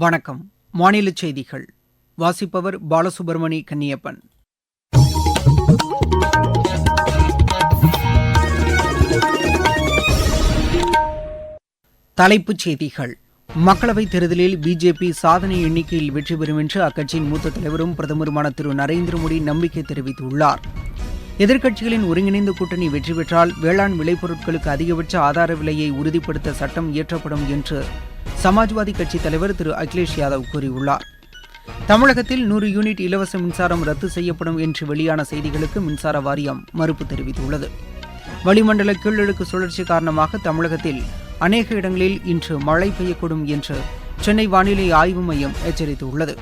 வணக்கம். மாநில செய்திகள். வாசிப்பவர் பாலசுப்ரமணி கன்னியப்பன். தலைப்புச் செய்திகள். மக்களவைத் தேர்தலில் பிஜேபி சாதனை எண்ணிக்கையில் வெற்றி பெறும் என்று அக்கட்சியின் மூத்த தலைவரும் பிரதமருமான திரு நரேந்திர மோடி நம்பிக்கை தெரிவித்துள்ளார். எதிர்க்கட்சிகளின் ஒருங்கிணைந்த கூட்டணி வெற்றி பெற்றால் வேளாண் விளைபொருட்களுக்கு அதிகபட்ச ஆதார விலையை உறுதிப்படுத்த சட்டம் இயற்றப்படும் என்று சமாஜ்வாதி கட்சித் தலைவர் திரு அகிலேஷ் யாதவ் கூறியுள்ளார். தமிழகத்தில் நூறு யூனிட் இலவச மின்சாரம் ரத்து செய்யப்படும் என்று வெளியான செய்திகளுக்கு மின்சார வாரியம் மறுப்பு தெரிவித்துள்ளது. வளிமண்டல கீழடுக்கு சுழற்சி காரணமாக தமிழகத்தில் அநேக இடங்களில் இன்று மழை பெய்யக்கூடும் என்று சென்னை வானிலை ஆய்வு மையம் எச்சரித்துள்ளது.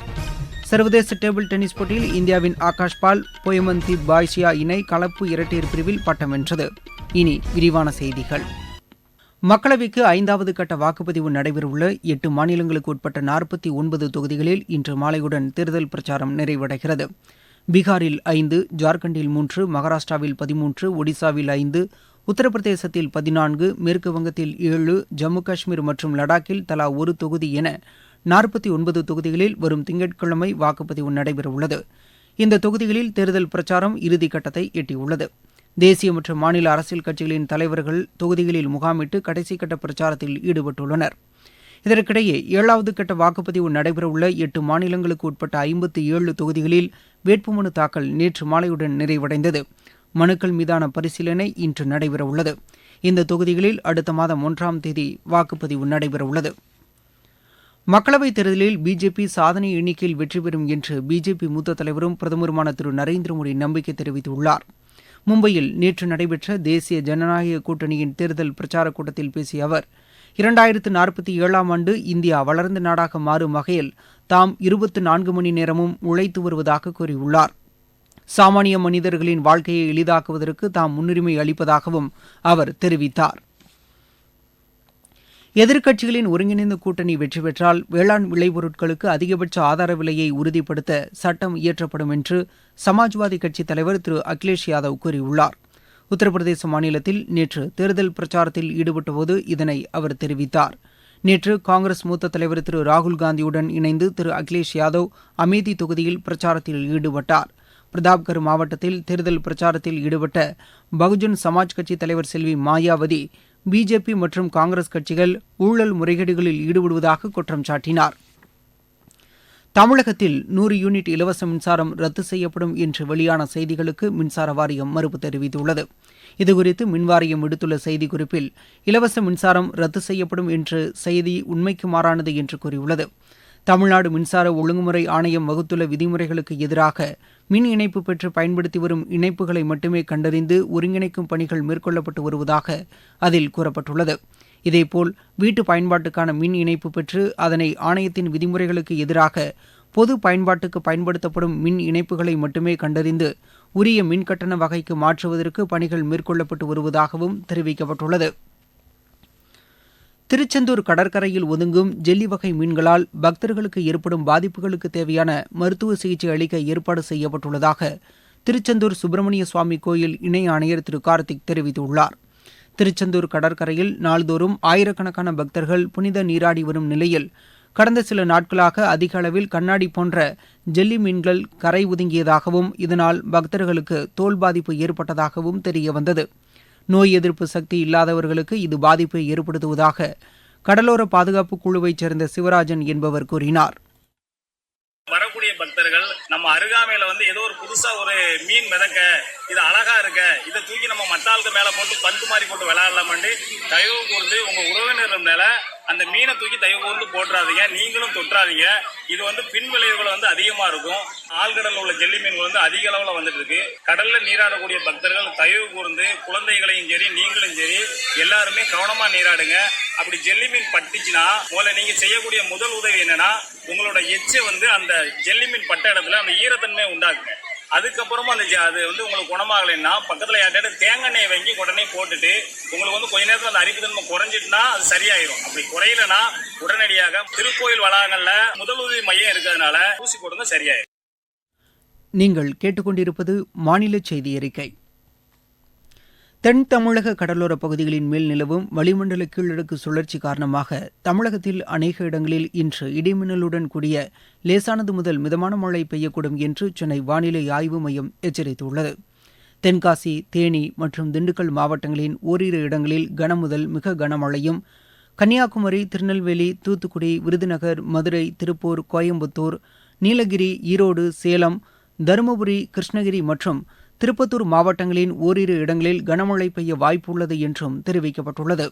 சர்வதேச டேபிள் டென்னிஸ் போட்டியில் இந்தியாவின் ஆகாஷ் பால் போயமந்தி பாய்ஷியா இணை கலப்பு இரட்டையர் பிரிவில் பட்டம் வென்றது. இனி விரிவான செய்திகள். மக்களவைக்கு ஐந்தாவது கட்ட வாக்குப்பதிவு நடைபெறவுள்ள எட்டு மாநிலங்களுக்கு உட்பட்ட நாற்பத்தி ஒன்பது தொகுதிகளில் இன்று மாலையுடன் தேர்தல் பிரச்சாரம் நிறைவடைகிறது. பீகாரில் ஐந்து ஜார்க்கண்டில் மூன்று மகாராஷ்டிராவில் பதிமூன்று ஒடிசாவில் ஐந்து உத்தரப்பிரதேசத்தில் பதினான்கு மேற்கு வங்கத்தில் ஏழு ஜம்மு காஷ்மீர் மற்றும் லடாக்கில் தலா ஒரு தொகுதி என நாற்பத்தி ஒன்பது தொகுதிகளில் வரும் திங்கட்கிழமை வாக்குப்பதிவு நடைபெறவுள்ளது. இந்த தொகுதிகளில் தேர்தல் பிரச்சாரம் இறுதிக்கட்டத்தை எட்டியுள்ளது. தேசிய மற்றும் மாநில அரசியல் கட்சிகளின் தலைவர்கள் தொகுதிகளில் முகாமிட்டு கடைசி கட்ட பிரச்சாரத்தில் ஈடுபட்டுள்ளனர். இதற்கிடையே ஏழாவது கட்ட வாக்குப்பதிவு நடைபெறவுள்ள எட்டு மாநிலங்களுக்கு உட்பட்ட ஐம்பத்தி ஏழு தொகுதிகளில் வேட்புமனு தாக்கல் நேற்று மாலையுடன் நிறைவடைந்தது. மனுக்கள் மீதான பரிசீலனை இன்று நடைபெறவுள்ளது. இந்த தொகுதிகளில் அடுத்த மாதம் ஒன்றாம் தேதி வாக்குப்பதிவு நடைபெறவுள்ளது. மக்களவைத் தேர்தலில் பிஜேபி சாதனை எண்ணிக்கையில் வெற்றி பெறும் என்று பிஜேபி மூத்த தலைவரும் பிரதமருமான திரு நரேந்திர மோடி நம்பிக்கை தெரிவித்துள்ளார். மும்பையில் நேற்று நடைபெற்ற தேசிய ஜனநாயக கூட்டணியின் தேர்தல் பிரச்சாரக் கூட்டத்தில் பேசிய அவர் இரண்டாயிரத்து நாற்பத்தி ஏழாம் ஆண்டு இந்தியா வளர்ந்த நாடாக மாறும் வகையில் தாம் இருபத்து நான்கு மணி நேரமும் உழைத்து வருவதாக கூறியுள்ளார். சாமானிய மனிதர்களின் வாழ்க்கையை எளிதாக்குவதற்கு தாம் முன்னுரிமை அளிப்பதாகவும் அவர் தெரிவித்தார். எதிர்க்கட்சிகளின் ஒருங்கிணைந்த கூட்டணி வெற்றி பெற்றால் வேளாண் விளைபொருட்களுக்கு அதிகபட்ச ஆதார விலையை உறுதிப்படுத்த சட்டம் இயற்றப்படும் என்று சமாஜ்வாதி கட்சித் தலைவர் திரு அகிலேஷ் யாதவ் கூறியுள்ளார். உத்தரப்பிரதேச மாநிலத்தில் நேற்று தேர்தல் பிரச்சாரத்தில் ஈடுபட்டபோது இதனை அவர் தெரிவித்தார். நேற்று காங்கிரஸ் மூத்த தலைவர் திரு ராகுல் காந்தியுடன் இணைந்து திரு அகிலேஷ் யாதவ் அமேதி தொகுதியில் பிரச்சாரத்தில் ஈடுபட்டார். பிரதாப்கர் மாவட்டத்தில் தேர்தல் பிரச்சாரத்தில் ஈடுபட்ட பகுஜன் சமாஜ் கட்சி தலைவர் செல்வி மாயாவதி பிஜேபி மற்றும் காங்கிரஸ் கட்சிகள் ஊழல் முறைகேடுகளில் ஈடுபடுவதாக குற்றம் சாட்டினார். தமிழகத்தில் நூறு யூனிட் இலவச மின்சாரம் ரத்து செய்யப்படும் என்று வெளியான செய்திகளுக்கு மின்சார வாரியம் மறுப்பு தெரிவித்துள்ளது. இதுகுறித்து மின்வாரியம் விடுத்துள்ள செய்திக்குறிப்பில் இலவச மின்சாரம் ரத்து செய்யப்படும் என்ற செய்தி உண்மைக்கு மாறானது என்று கூறியுள்ளது. தமிழ்நாடு மின்சார ஒழுங்குமுறை ஆணையம் வகுத்துள்ள விதிமுறைகளுக்கு எதிராக மின் இணைப்பு பெற்று பயன்படுத்தி வரும் இணைப்புகளை மட்டுமே கண்டறிந்து ஒருங்கிணைக்கும் பணிகள் மேற்கொள்ளப்பட்டு வருவதாக அதில் கூறப்பட்டுள்ளது. இதேபோல் வீட்டு பயன்பாட்டுக்கான மின் இணைப்பு பெற்று அதனை ஆணையத்தின் விதிமுறைகளுக்கு எதிராக பொது பயன்பாட்டுக்கு பயன்படுத்தப்படும் மின் இணைப்புகளை மட்டுமே கண்டறிந்து உரிய மின் கட்டண வகைக்கு மாற்றுவதற்கு பணிகள் மேற்கொள்ளப்பட்டு வருவதாகவும் தெரிவிக்கப்பட்டுள்ளது. திருச்செந்தூர் கடற்கரையில் ஒதுங்கும் ஜெல்லி வகை மீன்களால் பக்தர்களுக்கு ஏற்படும் பாதிப்புகளுக்கு தேவையான மருத்துவ சிகிச்சை அளிக்க ஏற்பாடு செய்யப்பட்டுள்ளதாக திருச்செந்தூர் சுப்பிரமணிய சுவாமி கோயில் இணை ஆணையர் திரு கார்த்திக் தெரிவித்துள்ளார். திருச்செந்தூர் கடற்கரையில் நாள்தோறும் ஆயிரக்கணக்கான பக்தர்கள் புனித நீராடி வரும் நிலையில் கடந்த சில நாட்களாக அதிக அளவில் கண்ணாடி போன்ற ஜெல்லி மீன்கள் கரை ஒதுங்கியதாகவும் இதனால் பக்தர்களுக்கு தோல் பாதிப்பு ஏற்பட்டதாகவும் தெரியவந்தது. நோய் எதிர்ப்பு சக்தி இல்லாதவர்களுக்கு இது பாதிப்பை ஏற்படுத்துவதாக கடலோர பாதுகாப்பு குழுவைச் சேர்ந்த சிவராஜன் என்பவர் கூறினார். வரக்கூடிய பக்தர்கள் நம்ம அருகாமையில வந்து ஏதோ ஒரு புதுசா ஒரு மீன் மிதக்க இது அழகா இருக்க இதை தூக்கி நம்ம மத்தாளுக்கு மேல போட்டு பந்து மாதிரி போட்டு விளையாடலாமான்னு தயவு கூர்ந்து உங்க உறவினர் மேல அந்த மீனை தூக்கி தயவு கூர்ந்து போட்டுறாதீங்க. நீங்களும் தொட்டுறாதீங்க இது வந்து பின் விளைவுகள் வந்து அதிகமா இருக்கும். ஆழ்கடலில் உள்ள ஜெல்லி மீன்கள் வந்து அதிக அளவுல வந்துட்டு இருக்கு. கடல்ல நீராடக்கூடிய பக்தர்கள் தயவு கூர்ந்து குழந்தைகளையும் சரி நீங்களும் சரி எல்லாருமே கவனமா நீராடுங்க. அப்படி ஜெல்லி மீன் பட்டுச்சுன்னா முதல்ல நீங்க செய்யக்கூடிய முதல் உதவி என்னன்னா உங்களோட எச்சை வந்து அந்த ஜெல்லி மீன் பட்ட இடத்துல அந்த ஈரத்தன்மையை உண்டாக்குங்க. அதுக்கப்புறமா அந்த ஜ- அது வந்து உங்களுக்கு குணமாகலைன்னா பக்கத்துல யார்கிட்ட தேங்காய் எண்ணெய் வாங்கி உடனே போட்டுட்டு உங்களுக்கு வந்து கொஞ்ச நேரத்தில் அந்த அரிப்புத்தன்மை குறைஞ்சிட்டுனா அது சரியாயிரும். அப்படி குறையலனா உடனடியாக திருக்கோயில் வளாகங்கள்ல முதலுதவி மையம் இருக்கிறதுனால ஊசி போடுங்க சரியாயிரும். நீங்கள் கேட்டுக்கொண்டிருப்பது மாநில செய்தி அறிக்கை. தென் தமிழக கடலோர பகுதிகளின் மேல் நிலவும் வளிமண்டல கீழடுக்கு சுழற்சி காரணமாக தமிழகத்தில் அநேக இடங்களில் இன்று இடிமின்னலுடன் கூடிய லேசானது முதல் மிதமான மழை பெய்யக்கூடும் என்று சென்னை வானிலை ஆய்வு மையம் எச்சரித்துள்ளது. தென்காசி தேனி மற்றும் திண்டுக்கல் மாவட்டங்களின் ஓரிரு இடங்களில் கனமுதல் மிக கனமழையும் கன்னியாகுமரி திருநெல்வேலி தூத்துக்குடி விருதுநகர் மதுரை திருப்பூர் கோயம்புத்தூர் நீலகிரி ஈரோடு சேலம் தருமபுரி கிருஷ்ணகிரி மற்றும் திருப்பத்தூர் மாவட்டங்களின் ஓரிரு இடங்களில் கனமழை பெய்ய வாய்ப்புள்ளது என்றும் தெரிவிக்கப்பட்டுள்ளது.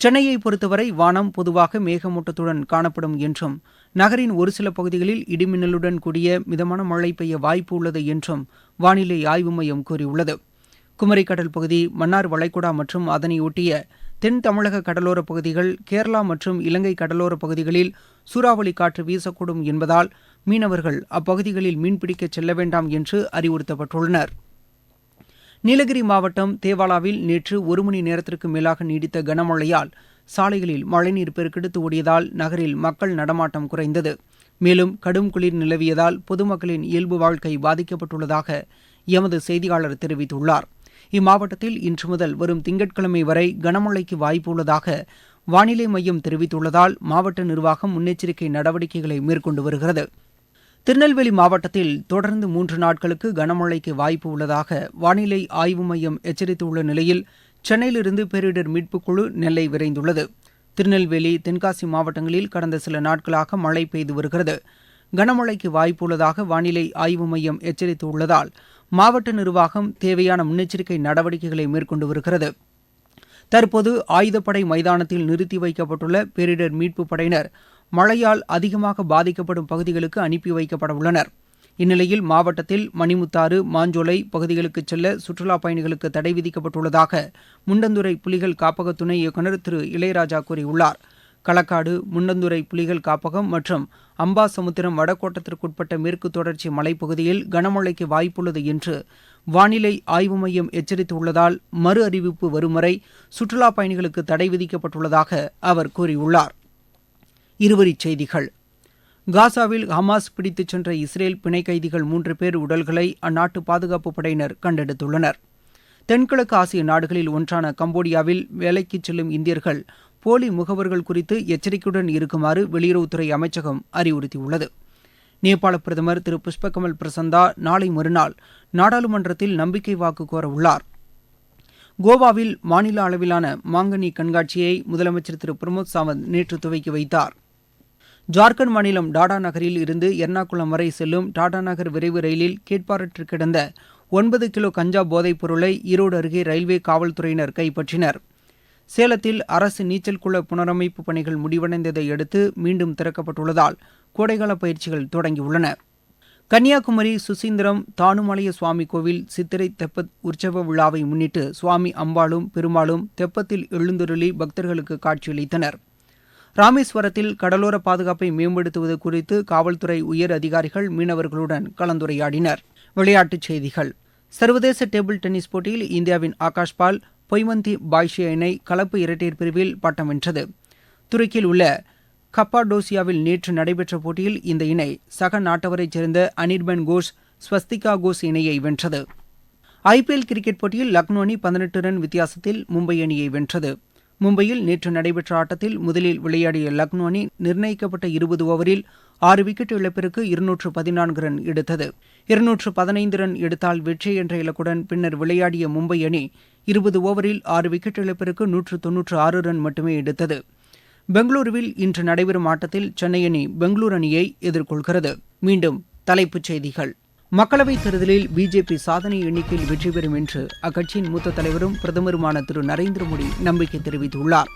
சென்னையை பொறுத்தவரை வானம் பொதுவாக மேகமூட்டத்துடன் காணப்படும் என்றும் நகரின் ஒரு சில பகுதிகளில் இடிமின்னலுடன் கூடிய மிதமான மழை பெய்ய வாய்ப்பு உள்ளது என்றும் வானிலை ஆய்வு மையம் கூறியுள்ளது. குமரிக்கடல் பகுதி மன்னார் வளைகுடா மற்றும் அதனையொட்டிய தென் தமிழக கடலோரப் பகுதிகள் கேரளா மற்றும் இலங்கை கடலோரப் பகுதிகளில் சூறாவளி காற்று வீசக்கூடும் என்பதால் மீனவர்கள் அப்பகுதிகளில் மீன்பிடிக்கச் செல்ல வேண்டாம் என்று அறிவுறுத்தப்பட்டுள்ளனர். நீலகிரி மாவட்டம் தேவாலாவில் நேற்று ஒரு மணி நேரத்திற்கு மேலாக நீடித்த கனமழையால் சாலைகளில் மழைநீர் பெருக்கெடுத்து ஓடியதால் நகரில் மக்கள் நடமாட்டம் குறைந்தது. மேலும் கடும் குளிர் நிலவியதால் பொதுமக்களின் இயல்பு வாழ்க்கை பாதிக்கப்பட்டுள்ளதாக எமது செய்தியாளர் தெரிவித்துள்ளார். இம்மாவட்டத்தில் இன்று முதல் வரும் திங்கட்கிழமை வரை கனமழைக்கு வாய்ப்பு உள்ளதாக வானிலை மையம் தெரிவித்துள்ளதால் மாவட்ட நிர்வாகம் முன்னெச்சரிக்கை நடவடிக்கைகளை மேற்கொண்டு வருகிறது. திருநெல்வேலி மாவட்டத்தில் தொடர்ந்து மூன்று நாட்களுக்கு கனமழைக்கு வாய்ப்பு உள்ளதாக வானிலை ஆய்வு மையம் எச்சரித்துள்ள நிலையில் சென்னையிலிருந்து பேரிடர் மீட்புக் குழு நெல்லை விரைந்துள்ளது. திருநெல்வேலி தென்காசி மாவட்டங்களில் கடந்த சில நாட்களாக மழை பெய்து வருகிறது. கனமழைக்கு வாய்ப்பு உள்ளதாக வானிலை ஆய்வு மையம் எச்சரித்துள்ளதால் மாவட்ட நிர்வாகம் தேவையான முன்னெச்சரிக்கை நடவடிக்கைகளை மேற்கொண்டு வருகிறது. தற்போது ஆயுதப்படை மைதானத்தில் நிறுத்தி வைக்கப்பட்டுள்ள பேரிடர் மீட்புப் படையினர் மழையால் அதிகமாக பாதிக்கப்படும் பகுதிகளுக்கு அனுப்பி வைக்கப்படவுள்ளனர். இந்நிலையில் மாவட்டத்தில் மணிமுத்தாறு மாஞ்சோலை பகுதிகளுக்கு செல்ல சுற்றுலாப் பயணிகளுக்கு தடை விதிக்கப்பட்டுள்ளதாக முண்டந்துறை புலிகள் காப்பக துணை இயக்குநர் திரு இளையராஜா கூறியுள்ளார். களக்காடு முண்டந்துறை புலிகள் காப்பகம் மற்றும் அம்பாசமுத்திரம் வடகோட்டத்திற்குட்பட்ட மேற்கு தொடர்ச்சி மலைப்பகுதியில் கனமழைக்கு வாய்ப்புள்ளது என்று வானிலை ஆய்வு மையம் எச்சரித்துள்ளதால் மறு அறிவிப்பு வரும் வரை சுற்றுலாப் பயணிகளுக்கு தடை விதிக்கப்பட்டுள்ளதாக அவர் கூறியுள்ளார். இருவரிச் செய்திகள். காசாவில் ஹமாஸ் பிடித்துச் சென்ற இஸ்ரேல் பிணை கைதிகள் மூன்று பேர் உடல்களை அந்நாட்டு பாதுகாப்பு படையினர் கண்டெடுத்துள்ளனர். தென்கிழக்கு ஆசிய நாடுகளில் ஒன்றான கம்போடியாவில் வேலைக்கு செல்லும் இந்தியர்கள் போலி முகவர்கள் குறித்து எச்சரிக்கையுடன் இருக்குமாறு வெளியுறவுத்துறை அமைச்சகம் அறிவுறுத்தியுள்ளது. நேபாள பிரதமர் திரு புஷ்பகமல் பிரசந்தா நாளை மறுநாள் நாடாளுமன்றத்தில் நம்பிக்கை வாக்கு கோர உள்ளார். கோவாவில் மாநில அளவிலான மாங்கனி கண்காட்சியை முதலமைச்சர் திரு பிரமோத் சாவந்த் நேற்று துவக்கி வைத்தார். ஜார்க்கண்ட் மாநிலம் டாடா நகரில் இருந்து எர்ணாகுளம் வரை செல்லும் டாடா நகர் விரைவு ரயிலில் கேட்பாரற்று கிடந்த ஒன்பது கிலோ கஞ்சா போதைப் பொருளை ஈரோடு அருகே ரயில்வே காவல்துறையினர் கைப்பற்றினர். சேலத்தில் அரசு நீச்சல் குள புனரமைப்பு பணிகள் முடிவடைந்ததை அடுத்து மீண்டும் திறக்கப்பட்டுள்ளதால் கோடைகால பயிற்சிகள் தொடங்கியுள்ளன. கன்னியாகுமரி சுசீந்திரம் தானுமலைய சுவாமி கோவில் சித்திரை தெப்பத் உற்சவ விழாவை முன்னிட்டு சுவாமி அம்பாளும் பெருமாளும் தெப்பத்தில் எழுந்தருளி பக்தர்களுக்கு காட்சியளித்தனர். ராமேஸ்வரத்தில் கடலோர பாதுகாப்பை மேம்படுத்துவது குறித்து காவல்துறை உயர் அதிகாரிகள் மீனவர்களுடன் கலந்துரையாடினர். விளையாட்டுச் செய்திகள். சர்வதேச டேபிள் டென்னிஸ் போட்டியில் இந்தியாவின் ஆகாஷ் பால் பொய்மந்தி பாய்ஷியா இணை கலப்பு இரட்டையர் பிரிவில் பட்டம் வென்றது. துருக்கியில் உள்ள கப்பாடோசியாவில் நேற்று நடைபெற்ற போட்டியில் இந்த இணை சக நாட்டவரைச் சேர்ந்த அனிர்பன் கோஷ் ஸ்வஸ்திகா கோஷ் இணையை வென்றது. ஐபிஎல் கிரிக்கெட் போட்டியில் லக்னோ அணி பதினெட்டு ரன் வித்தியாசத்தில் மும்பை அணியை வென்றது. மும்பையில் நேற்று நடைபெற்ற ஆட்டத்தில் முதலில் விளையாடிய லக்னோ அணி நிர்ணயிக்கப்பட்ட இருபது ஓவரில் ஆறு விக்கெட் இழப்பிற்கு இருநூற்று பதினான்கு ரன் எடுத்தது. இருநூற்று பதினைந்து ரன் எடுத்தால் வெற்றி என்ற இலக்குடன் பின்னர் விளையாடிய மும்பை அணி இருபது ஓவரில் ஆறு விக்கெட் இழப்பிற்கு நூற்று தொன்னூற்று ஆறு ரன் மட்டுமே எடுத்தது. பெங்களூருவில் இன்று நடைபெறும் ஆட்டத்தில் சென்னை அணி பெங்களூரு அணியை எதிர்கொள்கிறது. மீண்டும் தலைப்புச் செய்திகள். மக்களவைத் தேர்தலில் பிஜேபி சாதனை எண்ணிக்கையில் வெற்றி பெறும் என்று அக்கட்சியின் மூத்த தலைவரும் பிரதமருமான திரு. நரேந்திர மோடி நம்பிக்கை தெரிவித்துள்ளார்.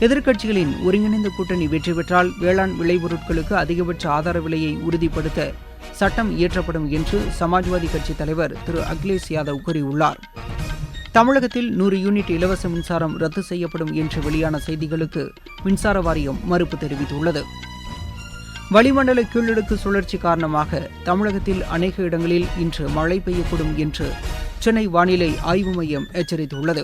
எதிர்க்கட்சிகளின் ஒருங்கிணைந்த கூட்டணி வெற்றி பெற்றால் வேளாண் விளைபொருட்களுக்கு அதிகபட்ச ஆதார விலையை உறுதிப்படுத்த சட்டம் இயற்றப்படும் என்று சமாஜ்வாதி கட்சித் தலைவர் திரு. அகிலேஷ் யாதவ் கூறியுள்ளார். தமிழகத்தில் நூறு யூனிட் இலவச மின்சாரம் ரத்து செய்யப்படும் என்று வெளியான செய்திகளுக்கு மின்சார வாரியம் மறுப்பு தெரிவித்துள்ளது. வளிமண்டல கீழடுக்கு சுழற்சி காரணமாக தமிழகத்தில் அநேக இடங்களில் இன்று மழை பெய்யக்கூடும் என்று சென்னை வானிலை ஆய்வு மையம் எச்சரித்துள்ளது.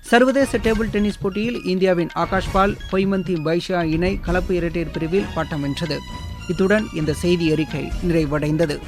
சர்வதேச டேபிள் டென்னிஸ் போட்டியில் இந்தியாவின் ஆகாஷ்பால் பொய்மந்தி பைஷா இணை கலப்பு இரட்டையர் பிரிவில் பட்டம் வென்றது. இத்துடன் இந்த செய்தி அறிக்கை நிறைவடைந்தது.